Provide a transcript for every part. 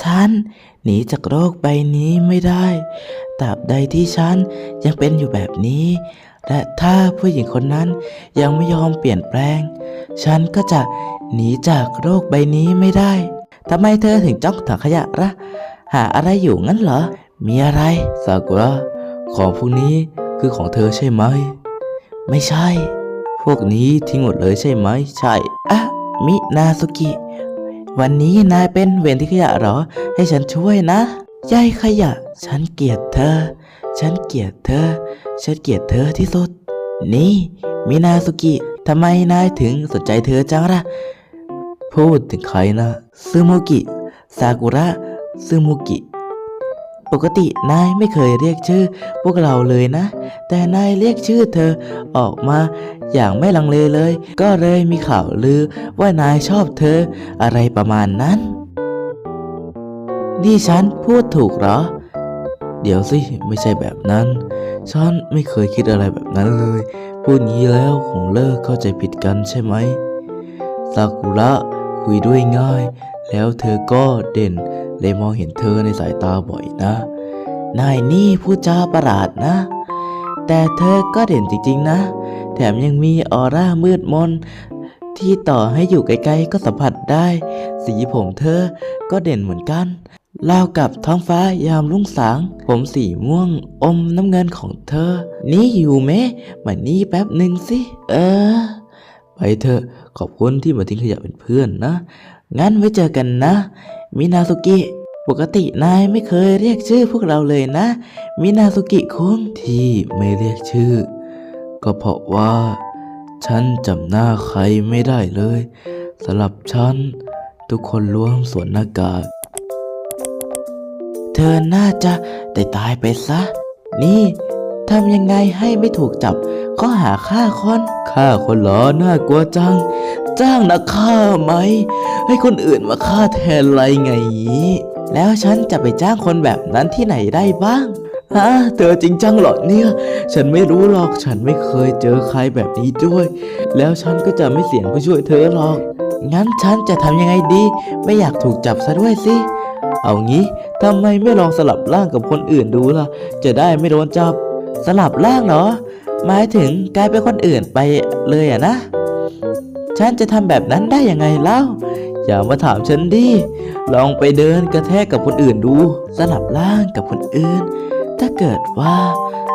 ฉันหนีจากโรคใบนี้ไม่ได้ตราบใดที่ฉันยังเป็นอยู่แบบนี้ และถ้าผู้หญิงคนนั้นยังไม่ยอมเปลี่ยนแปลง ฉันก็จะหนีจากโรคใบนี้ไม่ได้ทำไมเธอถึงจ้องถังขยะละหาอะไรอยู่งั้นเหรอ มีอะไรซากุระของพวกนี้คือของเธอใช่ไหม ไม่ใช่ พวกนี้ทิ้งหมดเลยใช่ไหม ใช่ อะ มินาสุกิ วันนี้นายเป็นเวรที่ขยะหรอ ให้ฉันช่วยนะยายขยะ ฉันเกลียดเธอ ฉันเกลียดเธอ ฉันเกลียดเธอที่สุด นี่ มินาสุกิทำไมนายถึงสนใจเธอจังล่ะ พูดถึงใครนะ ซึโมกิ ซากุระ ซึโมกิ ปกตินายไม่เคยเรียกชื่อ พวกเราเลยนะ แต่นายเรียกชื่อเธอออกมา อย่างไม่ลังเลเลย ก็เลยมีข่าวลือว่านายชอบเธอ อะไรประมาณนั้นนี่ฉันพูดถูกเหรอ เดี๋ยวสิไม่ใช่แบบนั้น ฉันไม่เคยคิดอะไรแบบนั้นเลย พูดงี้แล้วคงเลิกเข้าใจผิดกันใช่ไหมซากุระคุยด้วยง่าย แล้วเธอก็เด่นเลยมองเห็นเธอในสายตาบ่อยนะ นายนี่พูดจาประหลาดนะ แต่เธอก็เด่นจริงๆนะ แถมยังมีออร่ามืดมนที่ต่อให้อยู่ไกลๆก็สัมผัสได้ สีผมเธอก็เด่นเหมือนกันราวกับท้องฟ้ายามรุ่งสาง ผมสีม่วงอมน้ำเงินของเธอ นี่อยู่ไหมมานี่แป๊บหนึ่งสิ เออ ไปเถอะขอบคุณที่มาทิ้งขยะเป็นเพื่อนนะ งั้นไว้เจอกันนะ มินาสุกิ ปกตินายไม่เคยเรียกชื่อพวกเราเลยนะ มินาสุกิคุงที่ไม่เรียกชื่อ ก็เพราะว่า ฉันจำหน้าใครไม่ได้เลยสำหรับฉัน ทุกคนล้วนสวมหน้ากากเธอน่าจะได้ตายไปซะ นี่ทำยังไงให้ไม่ถูกจับข้อหาฆ่าคนฆ่าคนเหรอน่ากลัวจัง จ้างนักฆ่าไหม ให้คนอื่นมาฆ่าแทนไรไง แล้วฉันจะไปจ้างคนแบบนั้นที่ไหนได้บ้างฮะเธอจริงจังเหรอเนี่ย ฉันไม่รู้หรอกฉันไม่เคยเจอใครแบบนี้ด้วย แล้วฉันก็จะไม่เสี่ยงเพื่อช่วยเธอหรอก งั้นฉันจะทำยังไงดี ไม่อยากถูกจับซะด้วยสิ เอางี้ทำไมไม่ลองสลับร่างกับคนอื่นดูล่ะ จะได้ไม่โดนจับ สลับร่างเหรอหมายถึงกลายเป็นคนอื่นไปเลยอะนะ ฉันจะทำแบบนั้นได้ยังไงเล่า อย่ามาถามฉันดิ ลองไปเดินกระแทกกับคนอื่นดู สลับร่างกับคนอื่น ถ้าเกิดว่า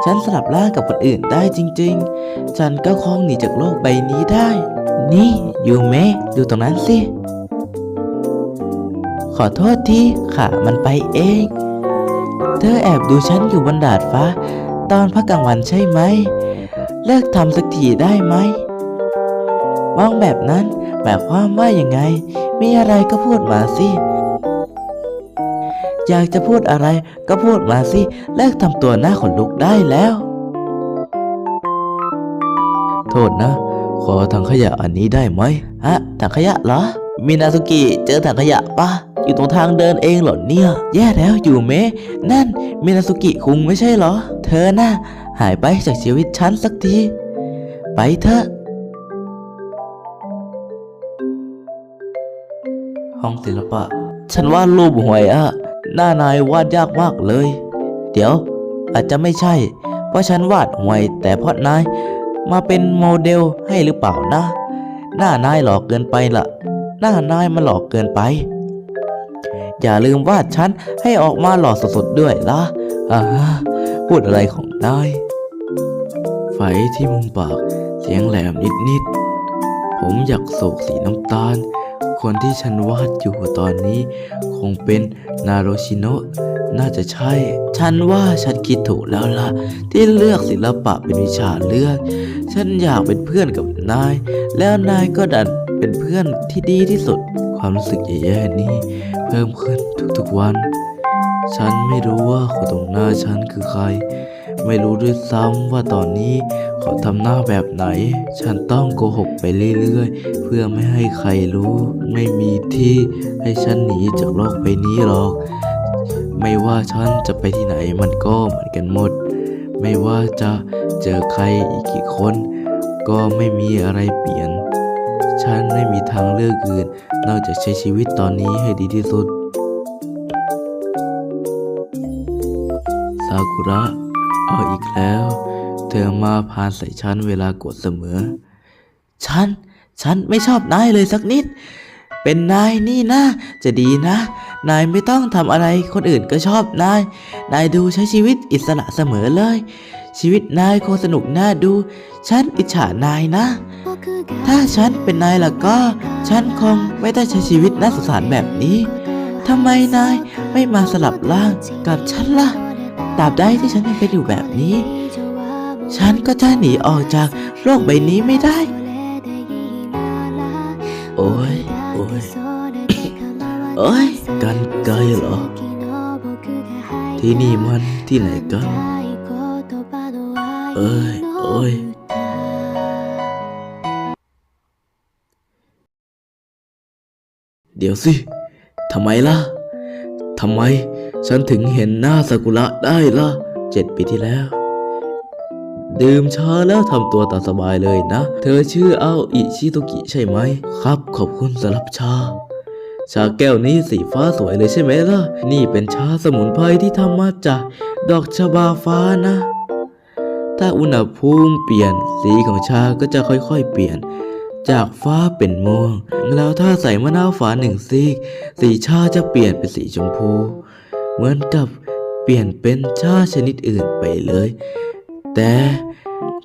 ฉันสลับร่างกับคนอื่นได้จริง ๆ ฉันก็คงหนีจากโลกใบนี้ได้ นี่ยูเมะดูตรงนั้นสิ ขอโทษที่ขามันไปเอง เธอแอบดูฉันอยู่บนดาดฟ้า ตอนพักกลางวันใช่ไหม เลิกทำสักทีได้ไหม มองแบบนั้นหมายความว่ายังไง มีอะไรก็พูดมาสิอยากจะพูดอะไรก็พูดมาสิเลิกทำตัวหน้าขนลุกได้แล้ว โทษนะ ขอถังขยะอันนี้ได้ไหมฮะถังขยะเหรอ มินาสุกิเจอถังขยะปะอยู่ตรงทางเดินเองเหรอเนี่ย แย่แล้วอยู่เมะนั่นมินาสุกิคุงไม่ใช่เหรอ เธอน่ะหายไปจากชีวิตฉันสักที ไปเถอะ ห้องศิลปะ ฉันวาดรูปหวยอะหน้านายวาดยากมากเลย เดี๋ยว อาจจะไม่ใช่ เพราะฉันวาดหวย แต่เพราะนายมาเป็นโมเดลให้หรือเปล่านะ หน้านายหลอกเกินไปละหน้านายมันหลอกเกินไป อย่าลืมวาดฉันให้ออกมาหล่อสดๆด้วยล่ะอ่าฮะพูดอะไรของนายไฟที่มุมปากเสียงแหลมนิดๆผมอยากโศกสีน้ำตาล คนที่ฉันวาดอยู่ตอนนี้ คงเป็นนาโรชิโนะน่าจะใช่ ฉันว่าฉันคิดถูกแล้วล่ะ ที่เลือกศิลปะเป็นวิชาเลือก ฉันอยากเป็นเพื่อนกับนาย แล้วนายก็ดันเป็นเพื่อนที่ดีที่สุด ความรู้สึกแย่ๆนี้เพิ่มขึ้นทุกๆวัน ฉันไม่รู้ว่าคนตรงหน้าฉันคือใคร ไม่รู้ด้วยซ้ำว่าตอนนี้เขาทำหน้าแบบไหน ฉันต้องโกหกไปเรื่อยๆ เพื่อไม่ให้ใครรู้ ไม่มีที่ให้ฉันหนีจากโลกใบนี้หรอก ไม่ว่าฉันจะไปที่ไหนมันก็เหมือนกันหมด ไม่ว่าจะเจอใครอีกกี่คน ก็ไม่มีอะไรเปลี่ยน ฉันไม่มีทางเลือกอื่น นอกจากใช้ชีวิตตอนนี้ให้ดีที่สุด ซากุระ เอาอีกแล้ว เธอมาพานใส่ฉันเวลากดเสมอ ฉัน ฉันไม่ชอบนายเลยสักนิด เป็นนายนี่นะจะดีนะ นายไม่ต้องทำอะไรคนอื่นก็ชอบนาย นายดูใช้ชีวิตอิสระเสมอเลย ชีวิตนายคงสนุกน่าดู ฉันอิจฉานายนะ ถ้าฉันเป็นนายล่ะก็ ฉันคงไม่ได้ใช้ชีวิตน่าสงสารแบบนี้ทำไมนายไม่มาสลับร่างกับฉันล่ะ ตราบใดที่ฉันยังเป็นอยู่แบบนี้ ฉันก็จะหนีออกจากโลกใบนี้ไม่ได้ โอ้ย โอ้ย โอ้ย กันไกลเหรอ ที่นี่มันที่ไหนกัน เอ้ย โอ้ยเดี๋ยวสิ ทำไมล่ะ ทำไม ฉันถึงเห็นหน้าซากุระได้ล่ะเจ็ดปีที่แล้ว ดื่มชาแล้วทำตัวตาสบายเลยนะ เธอชื่อเอาอิชิโตกิใช่ไหม ครับขอบคุณสำหรับชา ชาแก้วนี้สีฟ้าสวยเลยใช่ไหมล่ะ นี่เป็นชาสมุนไพรที่ทำมาจากดอกชบาฟ้านะ ถ้าอุณหภูมิเปลี่ยนสีของชาก็จะค่อยๆ เปลี่ยน จากฟ้าเป็นม่วง แล้วถ้าใส่มะนาวฝาหนึ่งซีก สีชาจะเปลี่ยนเป็นสีชมพู เหมือนกับเปลี่ยนเป็นชาชนิดอื่นไปเลย แต่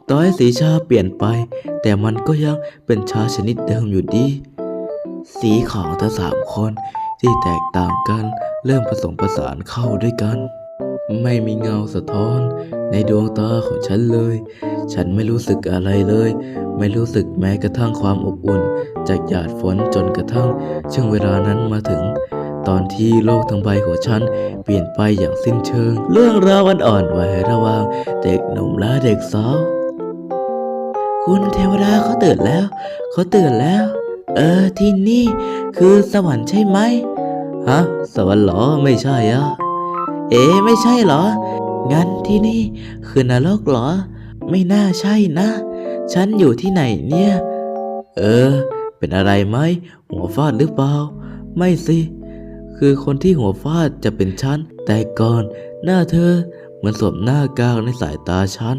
ต่อให้สีชาเปลี่ยนไป แต่มันก็ยังเป็นชาชนิดเดิมอยู่ดี สีของทั้งสามคนที่แตกต่างกันเริ่มผสมผสานเข้าด้วยกัน ไม่มีเงาสะท้อนในดวงตาของฉันเลย ฉันไม่รู้สึกอะไรเลย ไม่รู้สึกแม้กระทั่งความอบอุ่น จากหยาดฝนจนกระทั่งช่วงเวลานั้นมาถึง ตอนที่โลกทั้งใบของฉันเปลี่ยนไปอย่างสิ้นเชิง เรื่องราวอ่อนๆไหวระหว่างเด็กหนุ่มและเด็กสาวคุณเทวดาเขาตื่นแล้ว เขาตื่นแล้ว เออที่นี่คือสวรรค์ใช่ไหมฮะสวรรค์เหรอไม่ใช่อะเอ๊ะไม่ใช่เหรอ งั้นที่นี่คือนรกเหรอ ไม่น่าใช่นะ ฉันอยู่ที่ไหนเนี่ย เออ เป็นอะไรไหม หัวฟาดหรือเปล่า ไม่สิ คือคนที่หัวฟาดจะเป็นฉัน แต่ก่อนหน้าเธอเหมือนสวมหน้ากากในสายตาฉัน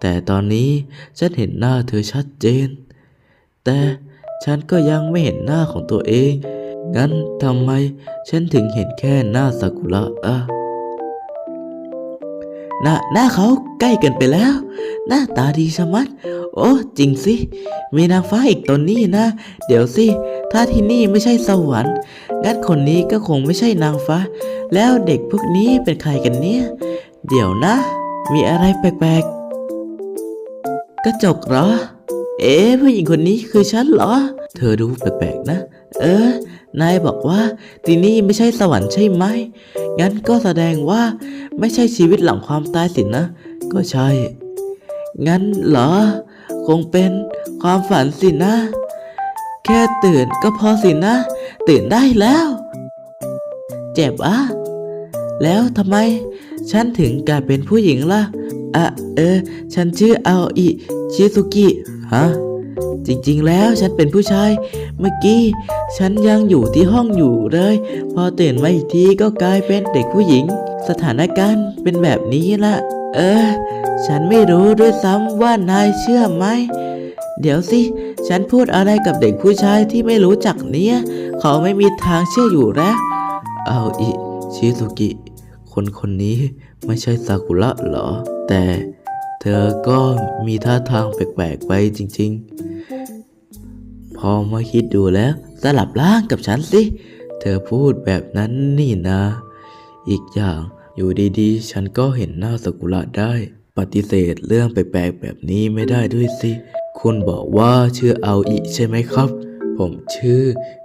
แต่ตอนนี้ฉันเห็นหน้าเธอชัดเจน แต่ฉันก็ยังไม่เห็นหน้าของตัวเอง งั้นทำไมฉันถึงเห็นแค่หน้าซากุระอะหน้าหน้าเขาใกล้กินไปแล้ว หน้าตาดีชะมัด โอ้จริงสิ มีนางฟ้าอีกตนนี่นะ เดี๋ยวสิ ถ้าที่นี่ไม่ใช่สวรรค์ งั้นคนนี้ก็คงไม่ใช่นางฟ้า แล้วเด็กพวกนี้เป็นใครกันเนี่ย เดี๋ยวนะ มีอะไรแปลกๆ กระจกเหรอ เอ๊ผู้หญิงคนนี้คือฉันเหรอ เธอดูแปลกๆนะ เออ นายบอกว่าที่นี่ไม่ใช่สวรรค์ใช่ไหม งั้นก็แสดงว่าไม่ใช่ชีวิตหลังความตายสินะ ก็ใช่ งั้นเหรอ คงเป็นความฝันสินะ แค่ตื่นก็พอสินะ ตื่นได้แล้ว เจ็บอะแล้วทำไมฉันถึงกลายเป็นผู้หญิงล่ะอะเออ ฉันชื่ออาออิชิซุกิฮะจริงๆ แล้วฉันเป็นผู้ชาย เมื่อกี้ ฉันยังอยู่ที่ห้องอยู่เลย พอตื่นมาอีกทีก็กลายเป็นเด็กผู้หญิง สถานการณ์เป็นแบบนี้ละ เออ ฉันไม่รู้ด้วยซ้ำว่านายเชื่อไหม เดี๋ยวสิ ฉันพูดอะไรกับเด็กผู้ชายที่ไม่รู้จักเนี่ย เขาไม่มีทางเชื่ออยู่แล้วเอาอิชิซุกิ คนคนนี้ไม่ใช่ซากุระหรอ แต่เธอก็มีท่าทางแปลกๆไปจริงๆ พอมาคิดดูแล้ว สลับร่างกับฉันสิ เธอพูดแบบนั้นนี่นะ อีกอย่าง อยู่ดีๆ ฉันก็เห็นหน้าซากุระได้ ปฏิเสธเรื่องแปลกๆแบบนี้ไม่ได้ด้วยสิ คุณบอกว่าชื่อเอาอิใช่ไหมครับ ผมชื่อ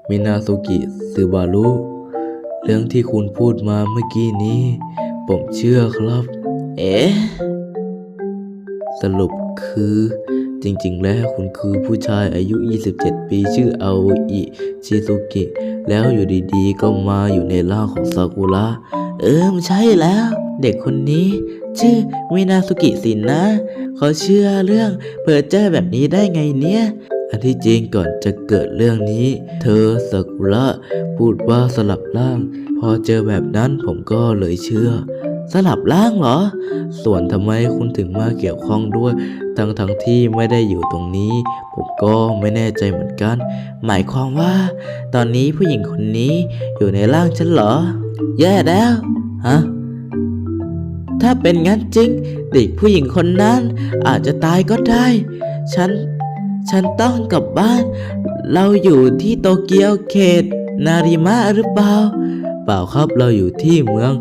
มินาซุกิซึบารุเรื่องที่คุณพูดมาเมื่อกี้นี้ ผมเชื่อครับ เอ๊ะ สรุปคือ จริงๆ แล้วคุณคือผู้ชายอายุ 27 ปีชื่ออาโออิชิซุกิ แล้วอยู่ดีๆ ก็มาอยู่ในร่างของซากุระ เออมันใช่แล้ว เด็กคนนี้ ชื่อมินาสุกิสินนะ เขาเชื่อเรื่องเพอเจอร์แบบนี้ได้ไงเนี่ยอันที่จริงก่อนจะเกิดเรื่องนี้ เธอซากุระพูดว่าสลับร่าง พอเจอแบบนั้นผมก็เลยเชื่อ สลับร่างเหรอ ส่วนทำไมคุณถึงมาเกี่ยวข้องด้วย ทั้งทั้งที่ไม่ได้อยู่ตรงนี้ ผมก็ไม่แน่ใจเหมือนกัน หมายความว่า ตอนนี้ผู้หญิงคนนี้อยู่ในร่างฉันเหรอ แย่แล้วฮะถ้าเป็นงั้นจริง เด็กผู้หญิงคนนั้นอาจจะตายก็ได้ ฉัน ฉันต้องกลับบ้าน เราอยู่ที่โตเกียวเขต นาริมะหรือเปล่า เปล่าครับเราอยู่ที่เมือง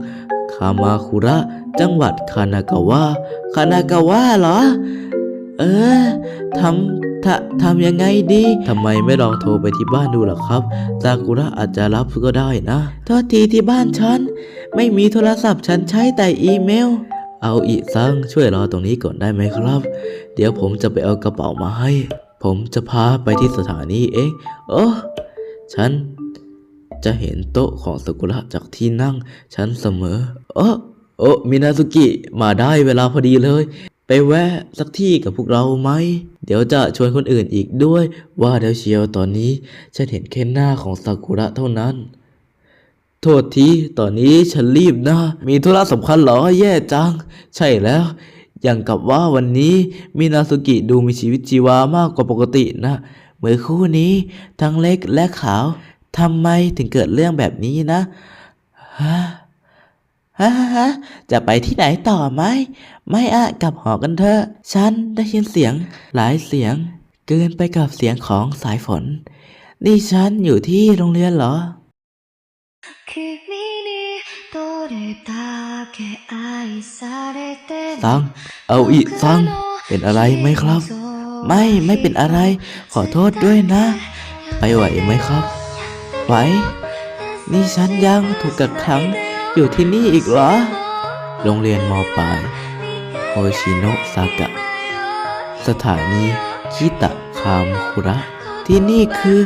ามาคุระ จังหวัดคานากาวะ คานากาวะเหรอ เออทำทำทำยังไงดีทำไมไม่ลองโทรไปที่บ้านดูล่ะครับซากุระอาจจะรับก็ได้นะโทษทีที่บ้านฉัน ไม่มีโทรศัพท์ฉันใช้แต่อีเมล เอาอีซังช่วยรอตรงนี้ก่อนได้ไหมครับ เดี๋ยวผมจะไปเอากระเป๋ามาให้ ผมจะพาไปที่สถานีเอง โอ้ฉัน จะเห็นโต๊ะของสกุระจากที่นั่งฉันเสมอโอ้โอ้มินาสุกิมาได้เวลาพอดีเลย ไปแวะสักที่กับพวกเราไหม เดี๋ยวจะชวนคนอื่นอีกด้วย ว่าเดี๋ยวเชียวตอนนี้ ฉันเห็นแค่หน้าของซากุระเท่านั้น โทษทีตอนนี้ฉันรีบนะ มีธุระสำคัญหรอแย่จัง ใช่แล้ว อย่างกับว่าวันนี้มินาสุกิดูมีชีวิตชีวามากกว่าปกตินะเมื่อคู่นี้ ทั้งเล็กและขาว ทำไมถึงเกิดเรื่องแบบนี้นะฮะฮะฮะจะไปที่ไหนต่อไหม ไม่อะกลับหอกันเถอะ ฉันได้ยินเสียงหลายเสียง เกินไปกับเสียงของสายฝน นี่ฉันอยู่ที่โรงเรียนเหรอซัง เอาอีซัง เป็นอะไรไหมครับ ไม่ ไม่เป็นอะไร ขอโทษด้วยนะ ไปไหวไหมครับ ไหวนี่ฉันยังถูกกักขังอยู่ที่นี่อีกเหรอ โรงเรียนมปลายโฮชิโนะซากะ สถานีคิตะคามคุระ ที่นี่คือ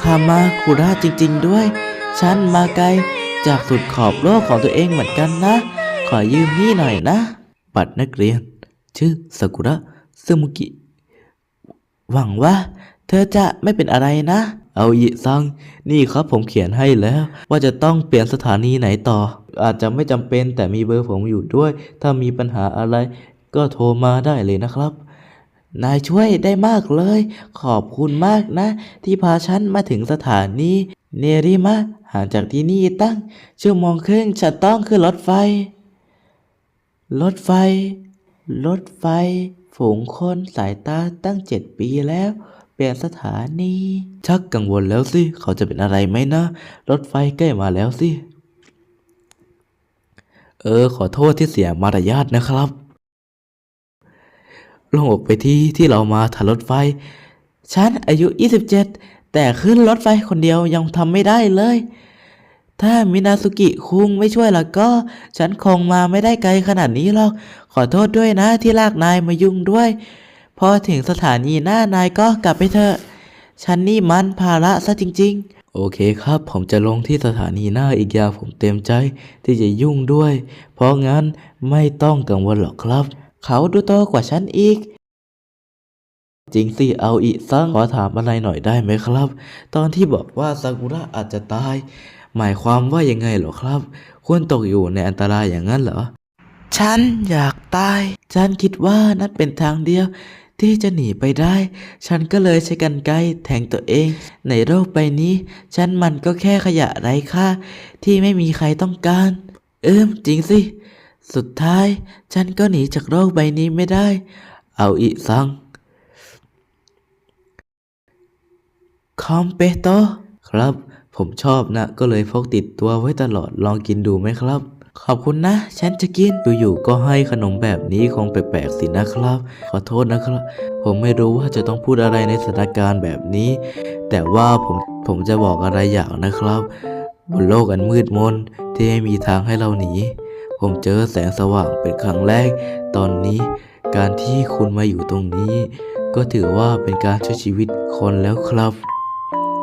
คามาคุระจริงๆด้วย ฉันมาไกลจากสุดขอบโลกของตัวเองเหมือนกันนะ ขอยืมนี่หน่อยนะ บัตรนักเรียน ชื่อซากุระซึมุกิ หวังว่า เธอจะไม่เป็นอะไรนะ เอาอีซังนี่ครับผมเขียนให้แล้ว ว่าจะต้องเปลี่ยนสถานีไหนต่อ อาจจะไม่จำเป็นแต่มีเบอร์ผมอยู่ด้วย ถ้ามีปัญหาอะไร ก็โทรมาได้เลยนะครับ นายช่วยได้มากเลย ขอบคุณมากนะ ที่พาฉันมาถึงสถานีเนริมะห่างจากที่นี่ตั้งชั่วโมงครึ่งฉันต้องขึ้นรถไฟ รถไฟ รถไฟ ฝูงคนสายตาตั้งเจ็ดปีแล้ว ปลี่ยนสถานี ชักกังวลแล้วสิ เขาจะเป็นอะไรไหมนะ รถไฟใกล้มาแล้วสิ เออ ขอโทษที่เสียมารยาทนะครับ ลงออกไปที่ที่เรามาทันรถไฟ ฉันอายุ 27 แต่ขึ้นรถไฟคนเดียวยังทำไม่ได้เลย ถ้ามินาสุกิคุงไม่ช่วยล้วก็ ฉันคงมาไม่ได้ไกลขนาดนี้หรอก ขอโทษด้วยนะที่ลากนายมายุ่งด้วย พอถึงสถานีหน้านายก็กลับไปเถอะ ฉันนี่มันภาระซะจริงโอเคครับ ผมจะลงที่สถานีหน้าอีกอย่างผมเต็มใจที่จะยุ่งด้วย เพราะงั้นไม่ต้องกังวลหรอกครับๆเขาดูโตกว่าฉันอีก จริงสิเอาอีซังขอถามอะไรหน่อยได้ไหมครับ ตอนที่บอกว่าซากุระอาจจะตาย หมายความว่ายังไงเหรอครับคุณตกอยู่ในอันตรายอย่างนั้นเหรอฉันอยากตาย ฉันคิดว่านั่นเป็นทางเดียว ที่จะหนีไปได้ ฉันก็เลยใช้กันไกแทงตัวเอง ในโลกใบนี้ ฉันมันก็แค่ขยะไร้ค่า ที่ไม่มีใครต้องการ เอิมจริงสิ สุดท้าย ฉันก็หนีจากโลกใบนี้ไม่ได้ เอาอีซังคอมเปโตครับ ผมชอบนะ ก็เลยพกติดตัวไว้ตลอดลองกินดูไหมครับ ขอบคุณนะ ฉันจะกินอยู่ๆก็ให้ขนมแบบนี้คงแปลกๆสินะครับ ขอโทษนะครับ ผมไม่รู้ว่าจะต้องพูดอะไรในสถานการณ์แบบนี้ แต่ว่าผมผมจะบอกอะไรอย่างนะครับ บนโลกอันมืดมนที่ไม่มีทางให้เราหนี ผมเจอแสงสว่างเป็นครั้งแรก ตอนนี้ การที่คุณมาอยู่ตรงนี้ ก็ถือว่าเป็นการช่วยชีวิตคนแล้วครับ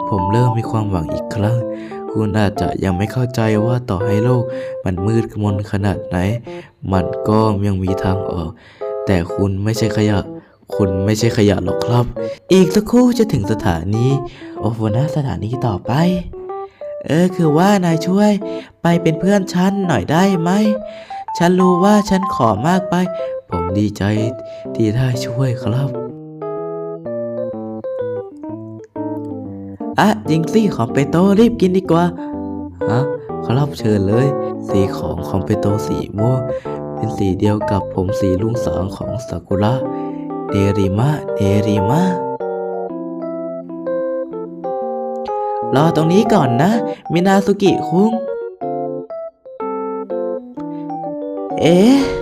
ผมเริ่มมีความหวังอีกครั้ง คุณอาจจะยังไม่เข้าใจว่าต่อให้โลกมันมืดมนขนาดไหน มันก็ยังมีทางออก แต่คุณไม่ใช่ขยะ คุณไม่ใช่ขยะหรอกครับ อีกสักครู่จะถึงสถานี โอโฟนาสถานีต่อไป เออคือว่านายช่วย ไปเป็นเพื่อนฉันหน่อยได้ไหม ฉันรู้ว่าฉันขอมากไป ผมดีใจที่ได้ช่วยครับ อะจริงสิของเปโตรรีบกินดีกว่าฮะครับเชิญเลย สีของคอมเปโตสีม่วง เป็นสีเดียวกับผมสีลุงสางของซากุระเดริมะเดริมะรอตรงนี้ก่อนนะ มินาสุกิคุง เอ๊ะ